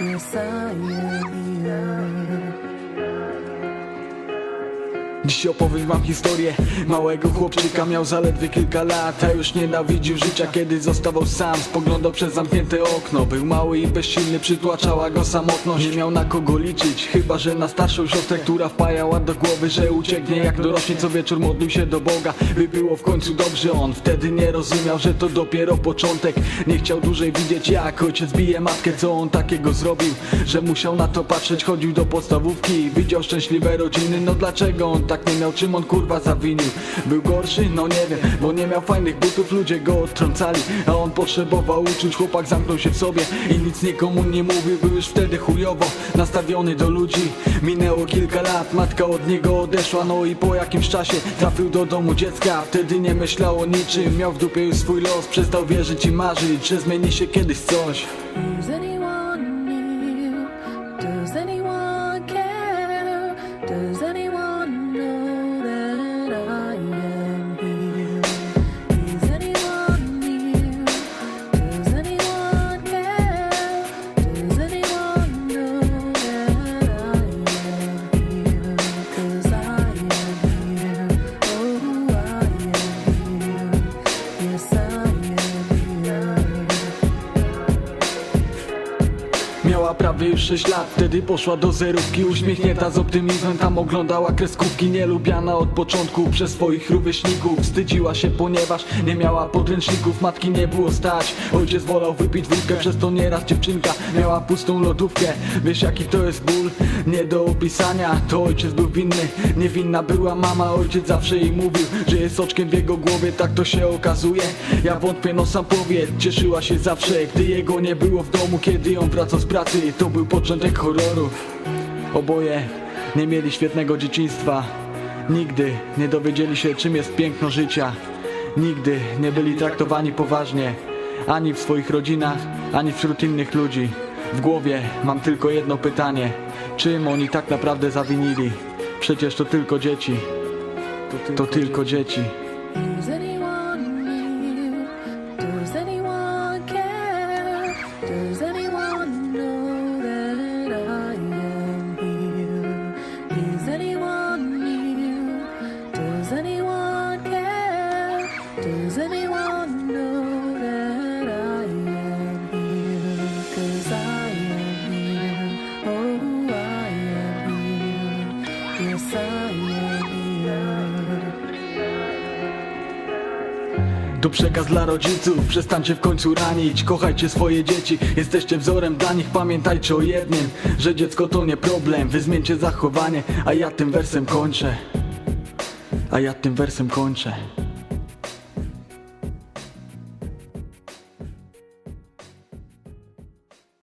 Yes, I am. Dziś opowiem wam historię. Małego chłopczyka miał zaledwie kilka lat A już nienawidził życia, kiedy zostawał sam. Spoglądał przez zamknięte okno. Był mały i bezsilny, przytłaczała go samotność. Nie miał na kogo liczyć, chyba że na starszą siostrę Która wpajała do głowy, że ucieknie jak dorośnie Co wieczór modlił się do Boga, by było w końcu dobrze. On wtedy nie rozumiał, że to dopiero początek. Nie chciał dłużej widzieć jak ojciec bije matkę. Co on takiego zrobił, że musiał na to patrzeć? Chodził do podstawówki, widział szczęśliwe rodziny. No dlaczego on tak nie miał, czym on kurwa zawinił. Był gorszy? No nie wiem, bo nie miał fajnych butów Ludzie go odtrącali, a on potrzebował uczuć Chłopak zamknął się w sobie i nic nikomu nie mówił Był już wtedy chujowo nastawiony do ludzi. Minęło kilka lat, matka od niego odeszła No i po jakimś czasie trafił do domu dziecka. Wtedy nie myślał o niczym, miał w dupie już swój los Przestał wierzyć i marzyć, że zmieni się kiedyś coś Miała prawie już 6 lat, wtedy poszła do zerówki Uśmiechnięta z optymizmem, tam oglądała kreskówki Nielubiana od początku. Przez swoich rówieśników Wstydziła się, ponieważ nie miała podręczników. Matki nie było stać, ojciec wolał wypić wódkę Przez to nieraz dziewczynka miała pustą lodówkę. Wiesz jaki to jest ból? Nie do opisania. To ojciec był winny, niewinna była mama. Ojciec zawsze jej mówił, że jest oczkiem w jego głowie. Tak to się okazuje, ja wątpię, no sam powiedz. Cieszyła się zawsze, gdy jego nie było w domu. Kiedy on wracał z pracy, to był początek horroru. Oboje nie mieli świetnego dzieciństwa. Nigdy nie dowiedzieli się czym jest piękno życia. Nigdy nie byli traktowani poważnie Ani w swoich rodzinach, ani wśród innych ludzi. W głowie mam tylko jedno pytanie. Czym oni tak naprawdę zawinili? Przecież to tylko dzieci. To tylko dzieci To przekaz dla rodziców, przestańcie w końcu ranić. Kochajcie swoje dzieci, jesteście wzorem dla nich. Pamiętajcie o jednym, że dziecko to nie problem. Wy zmieńcie zachowanie, a ja tym wersem kończę. A ja tym wersem kończę